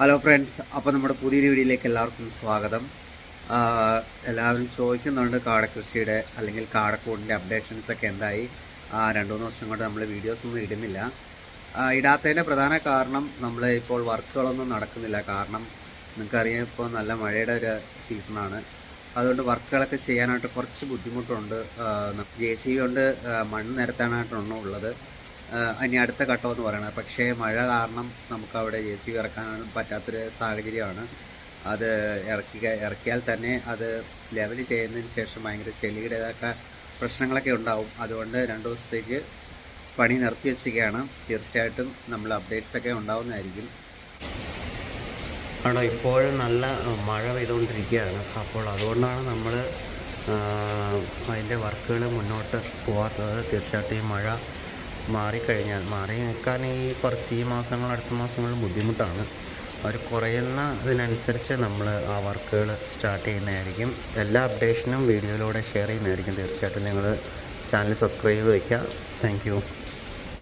Hello friends അപ്പോൾ നമ്മുടെ പുതിയൊരു വീഡിയോയിലേക്ക് എല്ലാവർക്കും സ്വാഗതം. എല്ലാവരും ചോദിക്കുന്നുണ്ട് കാടക്കൃഷിയുടെ അല്ലെങ്കിൽ കാടക്കൂടിന്റെ അപ്ഡേഷൻസ് ഒക്കെ എന്തായി. ആ രണ്ട് മൂന്ന് വർഷം കൊണ്ട് നമ്മൾ വീഡിയോസ് ഒന്നും ഇടുന്നില്ല. ഇടാത്തതിന്റെ പ്രധാന കാരണം നമ്മൾ ഇപ്പോൾ വർക്കുകളൊന്നും നടക്കുന്നില്ല. കാരണം നിങ്ങൾക്കറിയാം ഇപ്പോൾ നല്ല മഴയുടെ ഒരു സീസണാണ് അതുകൊണ്ട് വർക്കുകളൊക്കെ ചെയ്യാനായിട്ട് കുറച്ച് ബുദ്ധിമുട്ടുണ്ട്. ജെ സി കൊണ്ട് മണ്ണ് നിരത്താനായിട്ടാണ് ഉള്ളത്. ഇനി അടുത്ത ഘട്ടം എന്ന് പറയുന്നത്. പക്ഷേ മഴ കാരണം നമുക്ക് അവിടെ ജെ സി ഇറക്കാൻ പറ്റാത്തൊരു സാഹചര്യമാണ്. അത് ഇറക്കി ഇറക്കിയാൽ തന്നെ അത് ലെവൽ ചെയ്യുന്നതിന് ശേഷം ഭയങ്കര ചെളിയുടേതൊക്കെ പ്രശ്നങ്ങളൊക്കെ ഉണ്ടാവും. അതുകൊണ്ട് രണ്ട് ദിവസത്തേക്ക് പണി നിർത്തി വെച്ചിരിക്കുകയാണ്. തീർച്ചയായിട്ടും നമ്മൾ അപ്ഡേറ്റ്സ് ഒക്കെ ഉണ്ടാവുന്നതായിരിക്കും. ആണോ ഇപ്പോഴും നല്ല മഴ പെയ്തുകൊണ്ടിരിക്കുകയാണ്. അപ്പോൾ അതുകൊണ്ടാണ് നമ്മൾ അതിന്റെ വർക്കുകൾ മുന്നോട്ട് പോകാത്തത് തീർച്ചയായിട്ടും ഈ മഴ മാറിക്കഴിഞ്ഞാൽ മാറി നിൽക്കാൻ ഈ കുറച്ച് ഈ മാസങ്ങൾ അടുത്ത മാസങ്ങളിൽ ബുദ്ധിമുട്ടാണ്. അവർ കുറയുന്ന അതിനനുസരിച്ച് നമ്മൾ ആ വർക്കുകൾ സ്റ്റാർട്ട് ചെയ്യുന്നതായിരിക്കും. എല്ലാ അപ്ഡേഷനും വീഡിയോയിലൂടെ ഷെയർ ചെയ്യുന്നതായിരിക്കും. തീർച്ചയായിട്ടും നിങ്ങൾ ചാനൽ സബ്സ്ക്രൈബ് വയ്ക്കുക. താങ്ക്